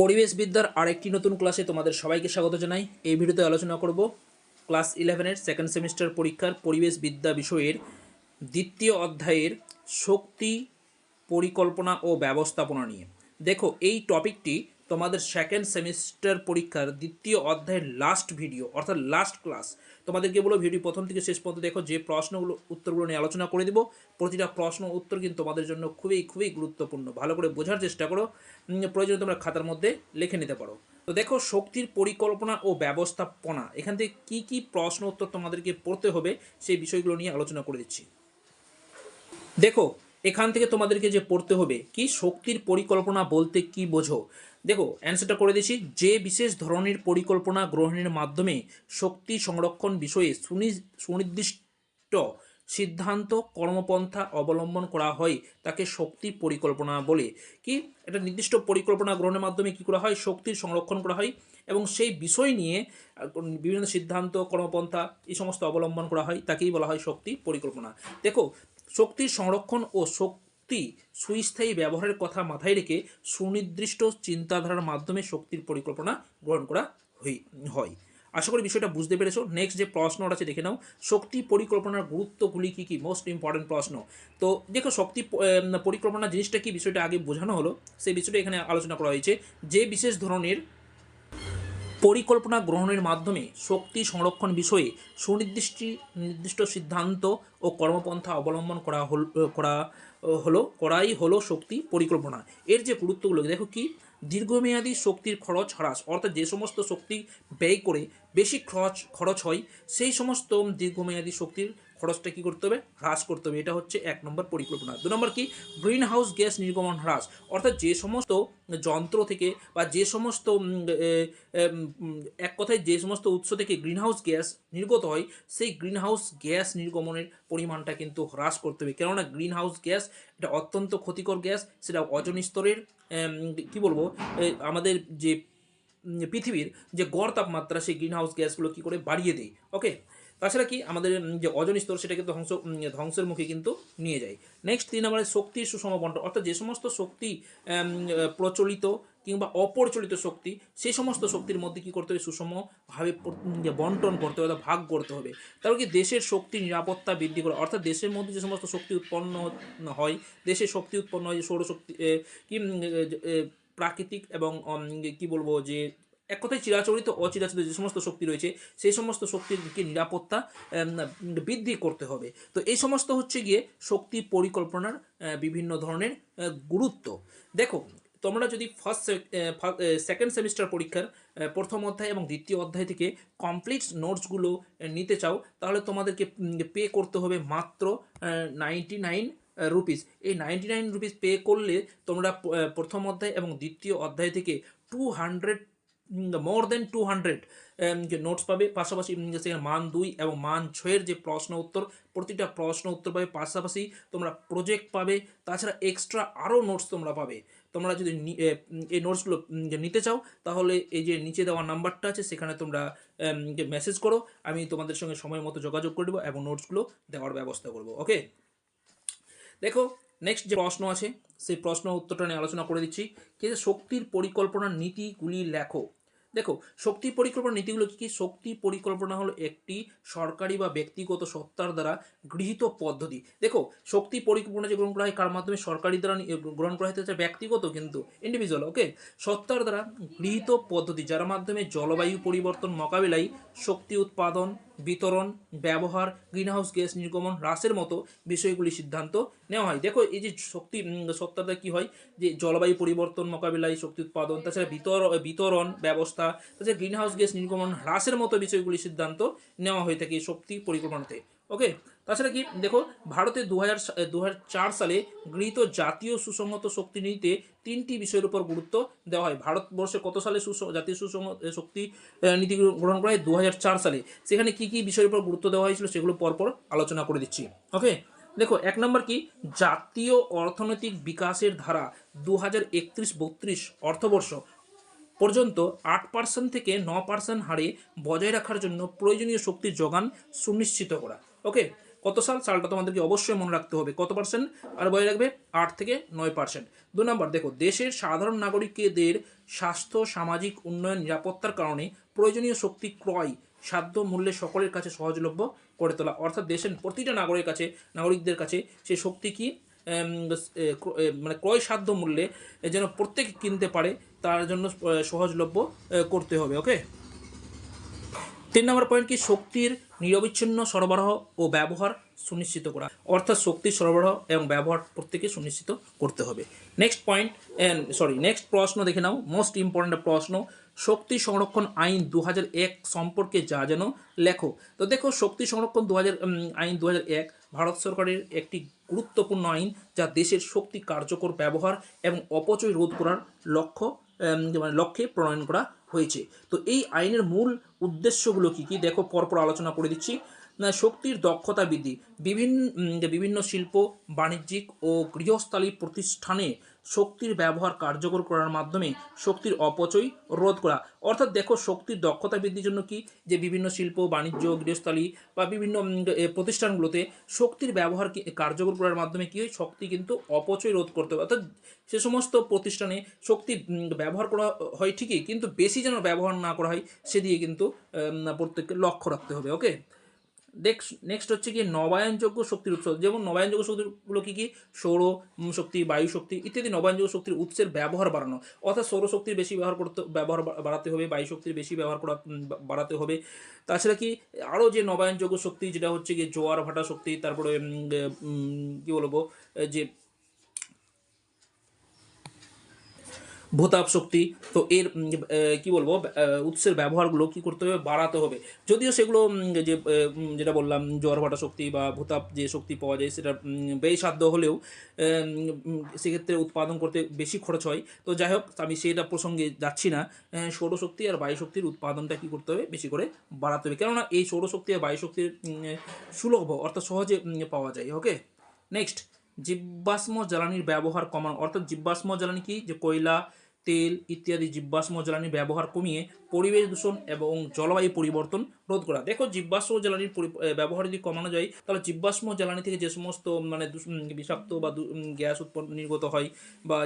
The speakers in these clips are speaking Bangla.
পরিবেশবিদ্যার আরেকটি নতুন ক্লাসে তোমাদের সবাইকে স্বাগত জানাই। এই ভিডিওতে আলোচনা করব ক্লাস ইলেভেনের সেকেন্ড সেমিস্টার পরীক্ষার পরিবেশ বিদ্যা বিষয়ের দ্বিতীয় অধ্যায়ের শক্তি, পরিকল্পনা ও ব্যবস্থাপনা নিয়ে। দেখো, এই টপিকটি তোমাদের সেকেন্ড সেমিস্টার পরীক্ষার দ্বিতীয় অধ্যায়ের লাস্ট ভিডিও অর্থাৎ লাস্ট ক্লাস তোমাদেরকে বলো ভিডিও প্রথম থেকে শেষ পর্যন্ত দেখো, যে প্রশ্নগুলো, উত্তরগুলো নিয়ে আলোচনা করে দিব। প্রতিটা প্রশ্ন উত্তর কিন্তু তোমাদের জন্য খুবই খুবই গুরুত্বপূর্ণ। ভালো করে বোঝার চেষ্টা করো। প্রয়োজনে তোমরা খাতার মধ্যে লিখে নিতে পারো। তো দেখো, শক্তির পরিকল্পনা ও ব্যবস্থাপনা। এখান থেকে কী কী প্রশ্ন উত্তর তোমাদেরকে পড়তে হবে, সেই বিষয়গুলো নিয়ে আলোচনা করে দিচ্ছি। দেখো, এখান থেকে তোমাদেরকে যে পড়তে হবে, কি শক্তির পরিকল্পনা বলতে কি বোঝো? দেখো অ্যান্সারটা করে দিচ্ছি। যে বিশেষ ধরনের পরিকল্পনা গ্রহণের মাধ্যমে শক্তি সংরক্ষণ বিষয়ে সুনি- সুনির্দিষ্ট সিদ্ধান্ত কর্মপন্থা অবলম্বন করা হয়, তাকে শক্তি পরিকল্পনা বলে। কি? একটা নির্দিষ্ট পরিকল্পনা গ্রহণের মাধ্যমে কি করা হয়? শক্তির সংরক্ষণ করা হয় এবং সেই বিষয় নিয়ে বিভিন্ন সিদ্ধান্ত, কর্মপন্থা এই সমস্ত অবলম্বন করা হয়, তাকেই বলা হয় শক্তি পরিকল্পনা। দেখো শক্তির সংরক্ষণ ও শক্তি সুস্থায়ী ব্যবহারের কথা মাথায় রেখে সুনির্দিষ্ট চিন্তাধারার মাধ্যমে শক্তির পরিকল্পনা গ্রহণ করা হয়। আশা করি বিষয়টা বুঝতে পেরেছ। নেক্সট যে প্রশ্নটা আছে, দেখে নাও। শক্তি পরিকল্পনার গুরুত্বগুলি কী কী? মোস্ট ইম্পর্টেন্ট প্রশ্ন। তো দেখো, শক্তি পরিকল্পনা জিনিসটা কি? বিষয়টা আগে বোঝানো হলো। সেই বিষয়টা এখানে আলোচনা করা হয়েছে। যে বিশেষ ধরনের পরিকল্পনা গ্রহণের মাধ্যমে শক্তি সংরক্ষণ বিষয়ে সুনির্দিষ্ট, নির্দিষ্ট সিদ্ধান্ত ও কর্মপন্থা অবলম্বন করা হল করা হলো, করাই হলো শক্তি পরিকল্পনা। এর যে গুরুত্বগুলো, দেখো কি? দীর্ঘমেয়াদী শক্তির খরচ হ্রাস, অর্থাৎ যে সমস্ত শক্তি ব্যয় করে বেশি খরচ খরচ হয়, সেই সমস্ত দীর্ঘমেয়াদী শক্তির খরচটা কী করতে হবে? হ্রাস করতে হবে। এটা হচ্ছে এক নম্বর পরিকল্পনা। দু নম্বর কি? গ্রিন হাউস গ্যাস নির্গমন হ্রাস। অর্থাৎ যে সমস্ত যন্ত্র থেকে বা যে সমস্ত এক কথায় যে সমস্ত উৎস থেকে গ্রিন হাউস গ্যাস নির্গত হয়, সেই গ্রিন হাউস গ্যাস নির্গমনের পরিমাণটা কিন্তু হ্রাস করতে হবে। কেননা গ্রিন হাউস গ্যাস এটা অত্যন্ত ক্ষতিকর গ্যাস, সেটা অজন স্তরের কি বলব আমাদের যে পৃথিবীর যে গড় তাপমাত্রা, সেই গ্রিন হাউস গ্যাসগুলো কী করে বাড়িয়ে দেয়? ওকে তাছাড়া কি আমাদের যে অজন স্তর সেটা কিন্তু ধ্বংস ধ্বংসের মুখে কিন্তু নিয়ে যায়। নেক্সট তিন নম্বরে শক্তির সুষম বন্টন অর্থাৎ যে সমস্ত শক্তি প্রচলিত কিংবা অপ্রচলিত শক্তি সেই সমস্ত শক্তির মধ্যে কী করতে হবে? সুষমভাবে বন্টন করতে হবে ভাগ করতে হবে। তারপর কি দেশের শক্তি নিরাপত্তা বৃদ্ধি করা, অর্থাৎ দেশের মধ্যে যে সমস্ত শক্তি উৎপন্ন হয় দেশে শক্তি উৎপন্ন হয়, যে সৌরশক্তি কি প্রাকৃতিক এবং কি বলব যে এক কথায় চিরাচরিত, অচিরাচরিত যে সমস্ত শক্তি রয়েছে, সেই সমস্ত শক্তির কি নিরাপত্তা বৃদ্ধি করতে হবে। তো এই সমস্ত হচ্ছে গিয়ে শক্তি পরিকল্পনার বিভিন্ন ধরনের গুরুত্ব। দেখো, তোমরা যদি ফার্স্ট সেকেন্ড সেমিস্টার পরীক্ষার প্রথম অধ্যায় এবং দ্বিতীয় অধ্যায় থেকে কমপ্লিট নোটসগুলো নিতে চাও, তাহলে তোমাদেরকে পে করতে হবে মাত্র নাইনটি নাইন রুপিস এই নাইনটি নাইন রুপিস পে করলে তোমরা প্রথম অধ্যায় এবং দ্বিতীয় অধ্যায় থেকে two hundred more then two hundred যে নোটস পাবে। পাশাপাশি সেখানে মান দুই এবং মান ছয়ের যে প্রশ্ন উত্তর, প্রতিটা প্রশ্ন উত্তর পাবে। পাশাপাশি তোমরা প্রজেক্ট পাবে। তাছাড়া এক্সট্রা আরও নোটস তোমরা পাবে। তোমরা যদি এই নোটসগুলো নিতে চাও, তাহলে এই যে নিচে দেওয়া নাম্বারটা আছে, সেখানে তোমরা মেসেজ করো। আমি তোমাদের সঙ্গে সময় মতো যোগাযোগ করে দেবো এবং নোটসগুলো দেওয়ার ব্যবস্থা করব। ওকে দেখো নেক্সট যে প্রশ্ন আছে, সেই প্রশ্ন উত্তরটা নিয়ে আলোচনা করে দিচ্ছি। যে শক্তির পরিকল্পনার নীতিগুলি লেখো দেখো, শক্তি পরিকল্পনা নীতিগুলো কী কী? শক্তি পরিকল্পনা হলো একটি সরকারি বা ব্যক্তিগত সত্তার দ্বারা গৃহীত পদ্ধতি। দেখো, শক্তি পরিকল্পনা যে গ্রহণ করা হয় কার মাধ্যমে? সরকারি দ্বারা গ্রহণ করা হতে ব্যক্তিগত কিন্তু ইন্ডিভিজুয়াল ওকে সত্তার দ্বারা গৃহীত পদ্ধতি, যার মাধ্যমে জলবায়ু পরিবর্তন, মোকাবিলায় শক্তি উৎপাদন, বিতরণ, ব্যবহার গ্রিনহাউস গ্যাস নির্গমন হ্রাসের মতো বিষয়গুলি সিদ্ধান্ত নেওয়া হয়। দেখো, এই যে শক্তি দ্বারা কী হয়? যে জলবায়ু পরিবর্তন, মোকাবিলায় শক্তি উৎপাদন, তাছাড়া বিতর, বিতরণ ব্যবস্থা তাছাড়া গ্রিনহাউস গ্যাস নির্গমন হ্রাসের মতো বিষয়গুলি সিদ্ধান্ত নেওয়া হয়ে থাকে শক্তি পরিকল্পনাতে। ওকে তাছাড়া কি, দেখো, ভারতে দু হাজার সালে গৃহীত জাতীয় সুসংহত শক্তি নীতিতে তিনটি বিষয়ের উপর গুরুত্ব দেওয়া হয়। ভারতবর্ষে কত সালে সুস- জাতীয় সুসংহত শক্তি নীতি গ্রহণ করা হয়? দু সালে। সেখানে কি কি বিষয়ের উপর গুরুত্ব দেওয়া হয়েছিল সেগুলো পরপর আলোচনা করে দিচ্ছি। ওকে দেখো, এক নম্বর কি, জাতীয় অর্থনৈতিক বিকাশের ধারা দু হাজার অর্থবর্ষ পর্যন্ত আট পার্সেন্ট থেকে ন পার্সেন্ট হারে বজায় রাখার জন্য প্রয়োজনীয় শক্তির যোগান সুনিশ্চিত করা। ওকে? কত সাল? সালটা তোমাদেরকে অবশ্যই মনে রাখতে হবে। কত পার্সেন্ট আর বলে রাখবে আট থেকে নয় পার্সেন্ট দু নম্বর, দেখো, দেশের সাধারণ নাগরিকদের স্বাস্থ্য, সামাজিক উন্নয়ন, নিরাপত্তার কারণে প্রয়োজনীয় শক্তি ক্রয় সাধ্য মূল্যে সকলের কাছে সহজলভ্য করে তোলা। অর্থাৎ দেশের প্রতিটা নাগরিকের কাছে নাগরিকদের কাছে সেই শক্তি কি? মানে ক্রয় সাধ্য মূল্যে যেন প্রত্যেকে কিনতে পারে, তার জন্য সহজলভ্য করতে হবে, ওকে? তিন নম্বর পয়েন্ট কি? শক্তির নিরবিচ্ছিন্ন সরবরাহ ও ব্যবহার সুনিশ্চিত করা। অর্থাৎ শক্তির সরবরাহ এবং ব্যবহার প্রত্যেকে সুনিশ্চিত করতে হবে। নেক্সট পয়েন্ট সরি নেক্সট প্রশ্ন দেখে নাও। মোস্ট ইম্পর্ট্যান্ট প্রশ্ন শক্তি সংরক্ষণ আইন দু সম্পর্কে যা যেন লেখো। তো দেখো, শক্তি সংরক্ষণ দু আইন দু ভারত সরকারের একটি গুরুত্বপূর্ণ আইন যা দেশের শক্তি কার্যকর ব্যবহার এবং অপচয় রোধ করার লক্ষ্য মানে লক্ষ্যে প্রণয়ন করা হয়েছে। তো এই আইনের মূল উদ্দেশ্যগুলো কি কি? দেখো, পরপর আলোচনা করে দিচ্ছি। শক্তির দক্ষতা বৃদ্ধি। বিভিন্ন বিভিন্ন শিল্প, বাণিজ্যিক ও গৃহস্থালী প্রতিষ্ঠানে শক্তির ব্যবহার কার্যকর করার মাধ্যমে শক্তির অপচয় রোধ করা। অর্থাৎ দেখো, শক্তির দক্ষতা বৃদ্ধির জন্য কি? যে বিভিন্ন শিল্প, বাণিজ্য, গৃহস্থালী বা বিভিন্ন প্রতিষ্ঠানগুলোতে শক্তির ব্যবহার কার্যকর করার মাধ্যমে কি হয়? শক্তি কিন্তু অপচয় রোধ করতে হবে অর্থাৎ সে সমস্ত প্রতিষ্ঠানে শক্তি ব্যবহার করা হয় ঠিকই, কিন্তু বেশি যেন ব্যবহার না করা হয় সেদিকে কিন্তু প্রত্যেককে লক্ষ্য রাখতে হবে, ওকে? নেক্সট নেক্সট হচ্ছে কি নবায়নযোগ্য শক্তির উৎস। যেমন নবায়নযোগ্য শক্তিগুলো কী কী? সৌর শক্তি বায়ু শক্তি ইত্যাদি নবায়নযোগ্য শক্তির উৎসের ব্যবহার বাড়ানো। অর্থাৎ সৌরশক্তির বেশি ব্যবহার করতে ব্যবহার বাড়াতে হবে বায়ু শক্তির বেশি ব্যবহার করা বাড়াতে হবে। তাছাড়া কি? আরও যে নবায়নযোগ্য শক্তি যেটা হচ্ছে কি জোয়ার ভাটা শক্তি তারপরে উম, বলব? যে ভূতাপ শক্তি তো এর কি বলব উৎসের ব্যবহারগুলো কি করতে হবে? বাড়াতে হবে। যদিও সেগুলো যে যেটা বললাম জোয়ার ভাটা শক্তি বা ভূতাপ যে শক্তি পাওয়া যায়, সেটা ব্যয়সাধ্য হলেও সেক্ষেত্রে উৎপাদন করতে বেশি খরচ হয়। তো যাই হোক, আমি সেটা প্রসঙ্গে যাচ্ছি না। সৌরশক্তি আর বায়ুশক্তির উৎপাদনটা কি করতে হবে? বেশি করে বাড়াতে হবে। কেননা এই সৌরশক্তি আর বায়ুশক্তির সুলভ অর্থাৎ সহজে পাওয়া যায়। ওকে? নেক্সট জীবাশ্ম জ্বালানির ব্যবহার কমানো, অর্থাৎ জীবাশ্ম জ্বালানি কি? যে কয়লা তেল ইত্যাদি জীবাশ্ম জ্বালানি ব্যবহার কমিয়ে পরিবেশ দূষণ এবং জলবায়ু পরিবর্তন রোধ করা। দেখো জীবাশ্ম জ্বালানির ব্যবহার যদি কমানো যায়, তাহলে জীবাশ্ম জ্বালানি থেকে যে সমস্ত মানে বিষাক্ত বা গ্যাস উৎপন্ন, নির্গত হয় বা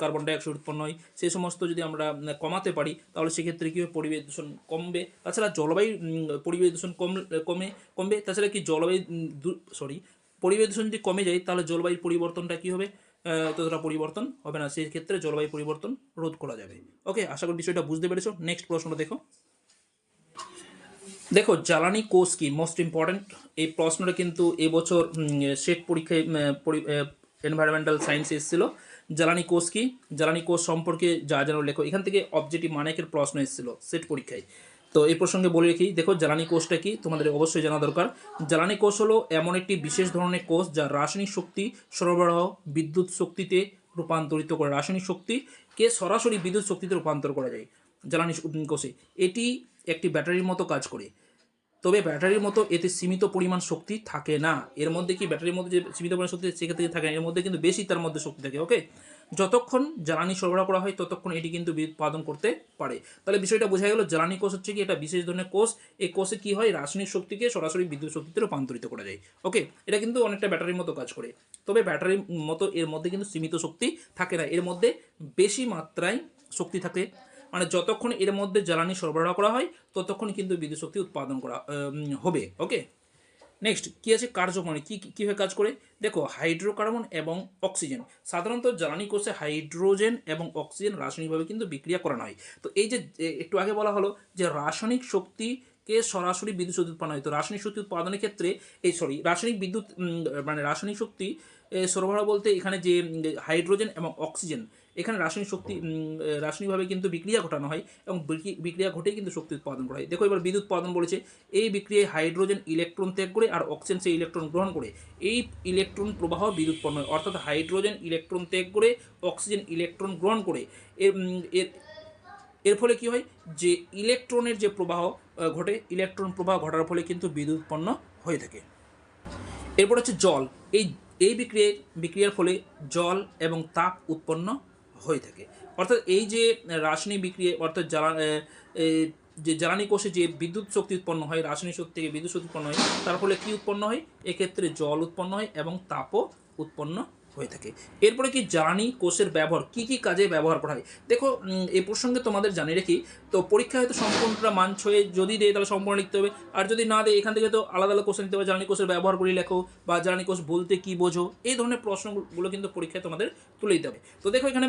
কার্বন ডাইঅক্সাইড উৎপন্ন হয় সেই সমস্ত যদি আমরা কমাতে পারি, তাহলে সেক্ষেত্রে কী পরিবেশ দূষণ কমবে। তাছাড়া জলবায়ু পরিবেশ দূষণ কম, কমে, কমবে। তাছাড়া কি জলবায়ু সরি পরিবেশ দূষণ যদি কমে যায়, তাহলে জলবায়ুর পরিবর্তনটা কী হবে? ততটা পরিবর্তন হবে না। সেই ক্ষেত্রে জলবায়ু পরিবর্তন রোধ করা যাবে। ওকে আশা করি বিষয়টা বুঝতে পেরেছ। নেক্সট প্রশ্নটা দেখো। দেখো, জ্বালানি কোষ কি? মোস্ট ইম্পর্ট্যান্ট এই প্রশ্নটা কিন্তু এবছর সেট পরীক্ষায় এনভায়রনমেন্টাল সায়েন্স এসেছিল। জ্বালানি কোষ কি? জ্বালানি কোষ সম্পর্কে যা যেন লেখো। এখান থেকে অবজেক্টিভ মানেকের প্রশ্ন এসেছিল সেট পরীক্ষায়। তো এই প্রসঙ্গে বলে রাখি, দেখো, জ্বালানি কোষটা কি? তোমাদের অবশ্যই জানা দরকার। জ্বালানি কোষ হলো এমন একটি বিশেষ ধরনের কোষ যা রাসায়নিক শক্তি সরবরাহ বিদ্যুৎ শক্তিতে রূপান্তরিত করে। রাসায়নিক শক্তিকে সরাসরি বিদ্যুৎ শক্তিতে রূপান্তর করা যায়? জ্বালানি কোষে। এটি একটি ব্যাটারির মতো কাজ করে। তবে ব্যাটারির মতো এতে সীমিত পরিমাণ শক্তি থাকে না। এর মধ্যে কি ব্যাটারির মধ্যে যে সীমিত পরিমাণ শক্তি সেক্ষেত্রে থাকে এর মধ্যে কিন্তু বেশি তার মধ্যে শক্তি থাকে ওকে যতক্ষণ জ্বালানি সরবরাহ করা হয়, ততক্ষণ এটি কিন্তু বিদ্যুৎ উৎপাদন করতে পারে। তাহলে বিষয়টা বোঝা গেল, জ্বালানি কোষ হচ্ছে কি? এটা বিশেষ ধরনের কোষ। এই কোষে কি হয়? রাসায়নিক শক্তিকে সরাসরি বিদ্যুৎ শক্তিতে রূপান্তরিত করা যায় ওকে এটা কিন্তু অনেকটা ব্যাটারির মতো কাজ করে। তবে ব্যাটারির মতো এর মধ্যে কিন্তু সীমিত শক্তি থাকে না। এর মধ্যে বেশি মাত্রায় শক্তি থাকে। মানে যতক্ষণ এর মধ্যে জ্বালানি সরবরাহ করা হয়, ততক্ষণ কিন্তু বিদ্যুৎ শক্তি উৎপাদন করা হবে ওকে নেক্সট কী আছে কার্যক্রমে? কী কীভাবে কাজ করে? দেখো, হাইড্রোকার্বন এবং অক্সিজেন। সাধারণত জ্বালানি কোষে হাইড্রোজেন এবং অক্সিজেন রাসায়নিকভাবে কিন্তু বিক্রিয়া করানো হয়। তো এই যে একটু আগে বলা হলো যে রাসায়নিক শক্তিকে সরাসরি বিদ্যুৎ শক্তি উৎপন্ন হয়। তো রাসায়নিক শক্তি উৎপাদনের ক্ষেত্রে, এই সরি রাসায়নিক বিদ্যুৎ মানে রাসায়নিক শক্তি সরবরাহ বলতে এখানে যে হাইড্রোজেন এবং অক্সিজেন এখানে রাসায়নিক শক্তি রাসায়নিকভাবে কিন্তু বিক্রিয়া ঘটানো হয় এবং বিক্রি- বিক্রিয়া ঘটেই কিন্তু শক্তি উৎপাদন করা হয়। দেখো এবার বিদ্যুৎ উৎপাদন বলেছে। এই বিক্রিয়ায় হাইড্রোজেন ইলেকট্রন ত্যাগ করে আর অক্সিজেন সেই ইলেকট্রন গ্রহণ করে। এই ইলেকট্রন প্রবাহ বিদ্যুৎ উৎপন্ন হয়। অর্থাৎ হাইড্রোজেন ইলেকট্রন ত্যাগ করে অক্সিজেন ইলেকট্রন গ্রহণ করে। এর এর এর ফলে কি হয়? যে ইলেকট্রনের যে প্রবাহ ঘটে, ইলেকট্রন প্রবাহ ঘটার ফলে কিন্তু বিদ্যুৎ উৎপন্ন হয়ে থাকে। এরপর হচ্ছে জল। এই এই বিক্রিয়ার বিক্রিয়ার ফলে জল এবং তাপ উৎপন্ন হয়ে থাকে। অর্থাৎ এই যে রাসায়নিক বিক্রিয়া, অর্থাৎ জ্বালা যে জ্বালানি কোষে যে বিদ্যুৎ শক্তি উৎপন্ন হয়, রাসায়নিক শক্তি থেকে বিদ্যুৎ শক্তি উৎপন্ন হয়, তার ফলে কী উৎপন্ন হয়? এক্ষেত্রে জল উৎপন্ন হয় এবং তাপও উৎপন্ন হয়ে থাকে। এরপরে কি জ্বালানি কোষের ব্যবহার, কি কি কাজে ব্যবহার করা হয়? দেখো এই প্রসঙ্গে তোমাদের জানিয়ে রাখি, তো পরীক্ষায় হয়তো সম্পূর্ণটা মান ছয়ে যদি দেয় তাহলে সম্পূর্ণ লিখতে হবে। আর যদি না দেয়, এখান থেকে তো আলাদা আলাদা কোশ্চেন নিতে হবে জ্বালানি কোষের ব্যবহার করে লেখো বা জ্বালানি কোষ বলতে কি বোঝো, এই ধরনের প্রশ্নগুলো কিন্তু পরীক্ষায় তোমাদের তুলে দিতে হবে। তো দেখো এখানে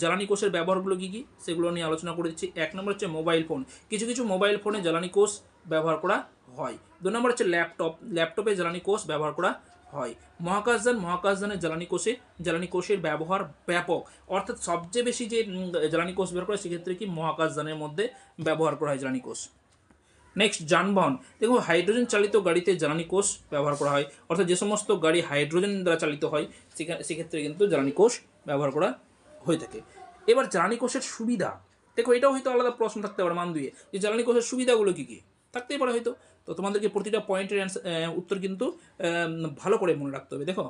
জ্বালানি কোষের ব্যবহারগুলো কী কী? সেগুলো নিয়ে আলোচনা করে দিচ্ছি। এক নম্বর হচ্ছে মোবাইল ফোন কিছু কিছু মোবাইল ফোনে জ্বালানি কোষ ব্যবহার করা হয়। দু নম্বর হচ্ছে ল্যাপটপ ল্যাপটপে জ্বালানি কোষ ব্যবহার করা হয়। মহাকাশযান, মহাকাশযানের জ্বালানি কোষে, জ্বালানি কোষের ব্যবহার ব্যাপক। অর্থাৎ সবচেয়ে বেশি যে জ্বালানি কোষ ব্যবহার করে, সেক্ষেত্রে কি মহাকাশযানের মধ্যে ব্যবহার করা হয় জ্বালানি কোষ? নেক্সট যানবাহন। দেখো, হাইড্রোজেন চালিত গাড়িতে জ্বালানি কোষ ব্যবহার করা হয়। অর্থাৎ যে সমস্ত গাড়ি হাইড্রোজেন দ্বারা চালিত হয় সেখানে সেক্ষেত্রে কিন্তু জ্বালানি কোষ ব্যবহার করা হয়ে থাকে। এবার জ্বালানি কোষের সুবিধা। দেখো, এটাও হয়তো আলাদা প্রশ্ন থাকতে পারে, মান দুয়ে যে জ্বালানি কোষের সুবিধাগুলো কী কী? থাকতেই পারে হয়তো। তো তোমাদেরকে প্রতিটা পয়েন্টের উত্তর কিন্তু ভালো করে মনে রাখতে হবে। দেখো,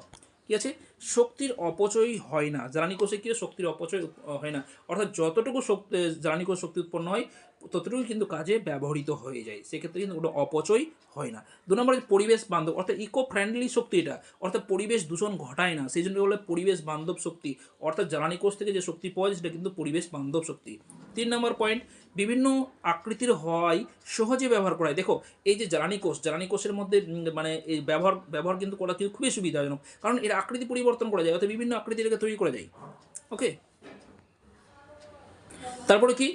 কি আছে? শক্তির অপচয় হয় না। জ্বালানি কোষে কি শক্তির অপচয় হয় না। অর্থাৎ যতটুকু শক্তি, জ্বালানি কোষ শক্তি উৎপন্ন হয় ততটুকু কিন্তু কাজে ব্যবহৃত হয়ে যায়। সেক্ষেত্রে কিন্তু কোনো অপচয় হয় না। দু নম্বর পরিবেশ বান্ধব, অর্থাৎ ইকো ফ্রেন্ডলি শক্তি এটা। অর্থাৎ পরিবেশ দূষণ ঘটায় না। সেই জন্য বলে পরিবেশ বান্ধব শক্তি। অর্থাৎ জ্বালানি কোষ থেকে যে শক্তি পাওয়া যায় সেটা কিন্তু পরিবেশ বান্ধব শক্তি। তিন নম্বর পয়েন্ট বিভিন্ন আকৃতির হওয়ায় সহজে ব্যবহার করা হয়। দেখো, এই যে জ্বালানি কোষ, জ্বালানি কোষের মধ্যে মানে এই ব্যবহার ব্যবহার কিন্তু করা কিন্তু খুবই সুবিধাজনক। কারণ এর আকৃতি পরিবর্তন করা যায়, অর্থাৎ বিভিন্ন আকৃতির একে তৈরি করা যায় ওকে তারপরে কি?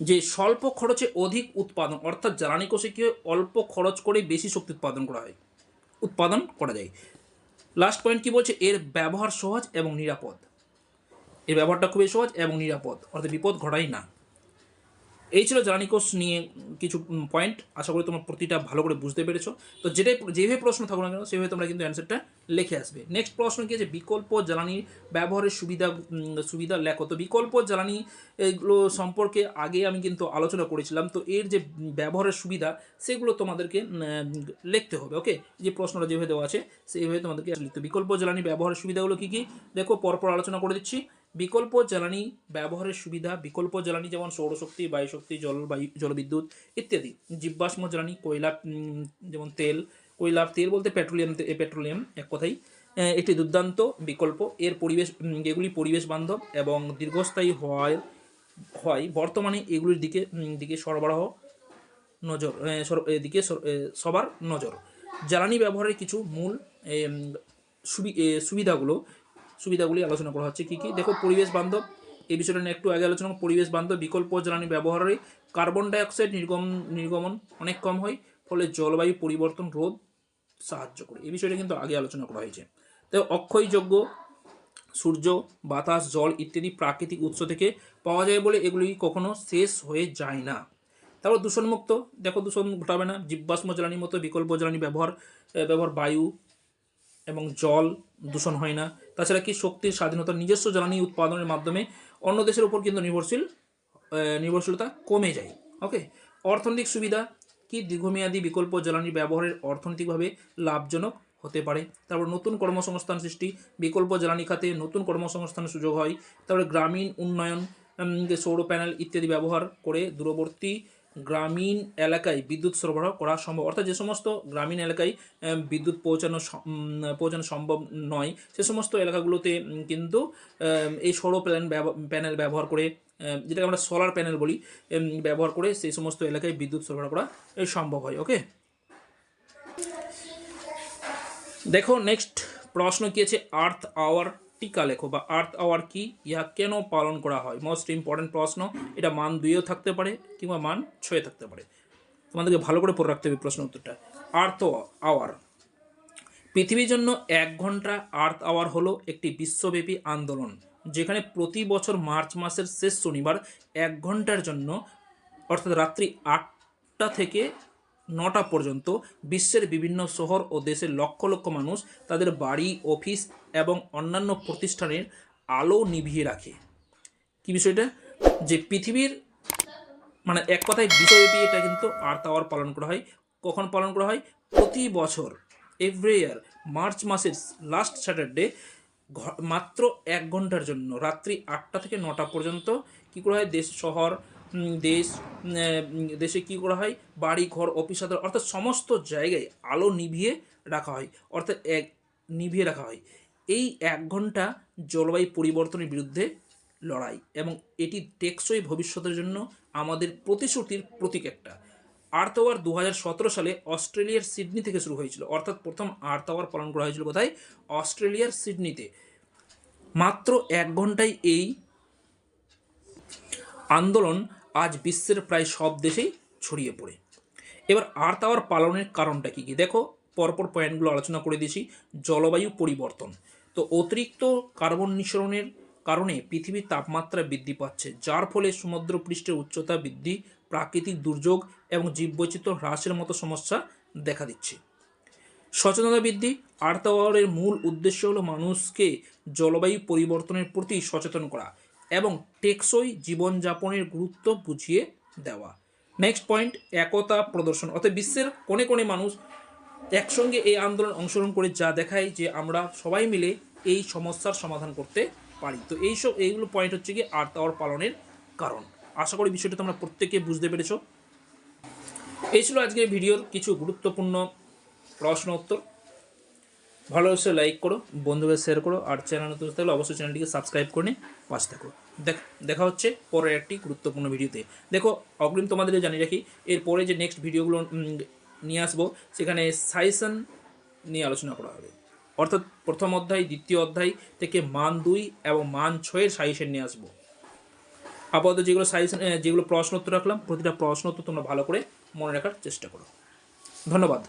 যে স্বল্প খরচে অধিক উৎপাদন, অর্থাৎ জ্বালানি কোষে কি? অল্প খরচ করে বেশি শক্তি উৎপাদন করা হয়, উৎপাদন করা যায়। লাস্ট পয়েন্ট কি বলছে? এর ব্যবহার সহজ এবং নিরাপদ। এর ব্যবহারটা খুবই সহজ এবং নিরাপদ, অর্থাৎ বিপদ ঘটাই না। এই ছিল জ্বালানি কোষ নিয়ে কিছু পয়েন্ট আশা করি তোমরা প্রতিটা ভালো করে বুঝতে পেরেছ। তো যেটাই, যেভাবে প্রশ্ন থাকুক না কেন, সেভাবে তোমরা কিন্তু অ্যান্সারটা লিখে আসবে। নেক্সট প্রশ্ন কি আছে? বিকল্প জ্বালানি ব্যবহারের সুবিধা সুবিধা লেখো। তো বিকল্প জ্বালানি, এগুলো সম্পর্কে আগে আমি কিন্তু আলোচনা করেছিলাম। তো এর যে ব্যবহারের সুবিধা, সেগুলো তোমাদেরকে লিখতে হবে ওকে যে প্রশ্নটা যেভাবে দেওয়া আছে সেইভাবে তোমাদেরকে লিখতে বিকল্প জ্বালানি ব্যবহারের সুবিধাগুলো কী কী? দেখো, পরপর আলোচনা করে দিচ্ছি। বিকল্প জ্বালানি ব্যবহারের সুবিধা, বিকল্প জ্বালানি যেমন সৌরশক্তি, বায়ুশক্তি জলবায়ু জলবিদ্যুৎ ইত্যাদি। জীবাশ্ম জ্বালানি, কয়লা যেমন তেল, কয়লা, তেল বলতে পেট্রোলিয়াম পেট্রোলিয়াম, এক কথাই। একটি দুর্দান্ত বিকল্প। এর পরিবেশ এগুলি পরিবেশ বান্ধব এবং দীর্ঘস্থায়ী হওয়ায়, হয়। বর্তমানে এগুলির দিকে দিকে সরবরাহ নজর এদিকে সবার নজর। জ্বালানি ব্যবহারের কিছু মূল সুবি- সুবিধাগুলো সুবিধাগুলি আলোচনা করা হচ্ছে। কী কী? দেখো, পরিবেশ বান্ধব, এই বিষয়টা নিয়ে একটু আগে আলোচনা। পরিবেশ বান্ধব, বিকল্প জ্বালানি ব্যবহারে কার্বন ডাইঅক্সাইড নির্গম, নির্গমন অনেক কম হয়, ফলে জলবায়ু পরিবর্তন, রোধ সাহায্য করে। এই বিষয়টা কিন্তু আগে আলোচনা করা হয়েছে। তো অক্ষয়যোগ্য, সূর্য, বাতাস, জল ইত্যাদি প্রাকৃতিক উৎস থেকে পাওয়া যায় বলে এগুলি কখনো শেষ হয়ে যায় না। তারপর দূষণমুক্ত, দেখো, দূষণ ঘটাবে না। জীবাশ্ম জ্বালানির মতো বিকল্প জ্বালানি ব্যবহার ব্যবহার বায়ু এবং জল দূষণ হয় না। তাছাড়া কি শক্তির স্বাধীনতা নিজস্ব জ্বালানি উৎপাদনের মাধ্যমে অন্য দেশের উপর কিন্তু নির্ভরশীল নির্ভরশীলতা কমে যায়। ওকে? অর্থনৈতিক সুবিধা কি দীর্ঘমেয়াদী বিকল্প জ্বালানি ব্যবহারের অর্থনৈতিকভাবে লাভজনক হতে পারে? তারপর নতুন কর্মসংস্থান সৃষ্টি, বিকল্প জ্বালানি খাতে নতুন কর্মসংস্থানের সুযোগ হয়। তারপরে গ্রামীণ উন্নয়ন সৌর প্যানেল ইত্যাদি ব্যবহার করে দূরবর্তী গ্রামীণ এলাকায় বিদ্যুৎ সরবরাহ করা সম্ভব। অর্থাৎ যে সমস্ত গ্রামীণ এলাকায় বিদ্যুৎ পৌঁছানো পৌঁছানো সম্ভব নয়, সে সমস্ত এলাকাগুলোতে কিন্তু এই সৌর প্যানেল প্যানেল ব্যবহার করে যেটাকে আমরা সোলার প্যানেল বলি ব্যবহার করে সেই সমস্ত এলাকায় বিদ্যুৎ সরবরাহ করা সম্ভব হয়, ওকে? দেখো নেক্সট প্রশ্ন কি আছে? আর্থ আওয়ার টিকা লেখো বা আর্থ আওয়ার কি, ইহা কেন পালন করা হয়? মোস্ট ইম্পর্টেন্ট প্রশ্ন, এটা মান দুইও থাকতে পারে কিংবা মান ছয়ে থাকতে পারে। তোমাদেরকে ভালো করে পড়ে রাখতে হবে প্রশ্ন উত্তরটা। Earth hour. পৃথিবীর জন্য এক ঘণ্টা আর্থ আওয়ার হলো একটি বিশ্বব্যাপী আন্দোলন, যেখানে প্রতি বছর মার্চ মাসের শেষ শনিবার এক ঘণ্টার জন্য, অর্থাৎ রাত্রি আটটা থেকে নটা পর্যন্ত বিশ্বের বিভিন্ন শহর ও দেশের লক্ষ লক্ষ মানুষ তাদের বাড়ি, অফিস এবং অন্যান্য প্রতিষ্ঠানের আলো নিভিয়ে রাখে। কি বিষয়টা? যে পৃথিবীর মানে এক কথায় বিশ্বব্যাপী এটা কিন্তু আর্থ আওয়ার পালন করা হয়, কখন পালন করা হয়? প্রতি বছর। এভরি ইয়ার মার্চ মাসের লাস্ট স্যাটারডে মাত্র এক ঘণ্টার জন্য। রাত্রি আটটা থেকে নটা পর্যন্ত কী করা হয়? দেশ, শহর দেশ দেশে কি করা হয়? বাড়ি, ঘর, অফিস, আদালত, অর্থাৎ সমস্ত জায়গায় আলো নিভিয়ে রাখা হয়। অর্থাৎ এক, নিভিয়ে রাখা হয়। এই এক ঘণ্টা জলবায়ু পরিবর্তনের বিরুদ্ধে লড়াই এবং এটি টেকসই ভবিষ্যতের জন্য আমাদের প্রতিশ্রুতির প্রতীক একটা। আর্থ আওয়ার দু হাজার সতেরো সালে অস্ট্রেলিয়ার সিডনি থেকে শুরু হয়েছিল। অর্থাৎ প্রথম আর্থ আওয়ার পালন করা হয়েছিল কোথায়? অস্ট্রেলিয়ার সিডনিতে। মাত্র এক ঘন্টায় এই আন্দোলন আজ বিশ্বের প্রায় সব দেশেই ছড়িয়ে পড়ে। এবার আর্থ আওয়ার পালনের কারণটা কী কী? দেখো, পরপর পয়েন্টগুলো আলোচনা করে দিয়েছি। জলবায়ু পরিবর্তন। তো অতিরিক্ত কার্বন নিঃসরণের কারণে পৃথিবীর তাপমাত্রা বৃদ্ধি পাচ্ছে, যার ফলে সমুদ্রপৃষ্ঠের উচ্চতা বৃদ্ধি, প্রাকৃতিক দুর্যোগ এবং জীববৈচিত্র্য হ্রাসের মতো সমস্যা দেখা দিচ্ছে। সচেতনতা বৃদ্ধি। আর্থ আওয়ারের মূল উদ্দেশ্য হলো মানুষকে জলবায়ু পরিবর্তনের প্রতি সচেতন করা। টেকসই জীবনযাপনের গুরুত্ব বুঝিয়ে দেওয়া। নেক্সট পয়েন্ট একতা প্রদর্শন। অর্থাৎ বিশ্বের কোণে কোণে মানুষ একসঙ্গে এই আন্দোলন অংশগ্রহণ করে যা দেখায় যে আমরা সবাই মিলে এই সমস্যার সমাধান করতে পারি। তো এইসব, এইগুলো পয়েন্ট হচ্ছে কি আর্থ আওয়ার পালনের কারণ। আশা করি বিষয়টা তোমরা প্রত্যেকে বুঝতে পেরেছ। এই ছিল আজকের ভিডিওর কিছু গুরুত্বপূর্ণ প্রশ্ন উত্তর ভালোবেসে লাইক করো, বন্ধুদের শেয়ার করো, আর চ্যানেল নতুন থাকলে অবশ্যই চ্যানেলটিকে সাবস্ক্রাইব করে নিয়ে পাশে থাকো। দেখ হচ্ছে পরের একটি গুরুত্বপূর্ণ ভিডিওতে। দেখো, অগ্রিম তোমাদের জানিয়ে রাখি, এরপরে যে নেক্সট ভিডিওগুলো নিয়ে আসব, সেখানে সাইসন নিয়ে আলোচনা করা হবে। অর্থাৎ প্রথম অধ্যায়, দ্বিতীয় অধ্যায় থেকে মান দুই এবং মান ছয়ের সাইসেন নিয়ে আসব। আপাতত যেগুলো সাইসেন যেগুলো প্রশ্ন উত্তর রাখলাম, প্রতিটা প্রশ্ন উত্তর তোমরা ভালো করে মনে রাখার চেষ্টা করো। ধন্যবাদ।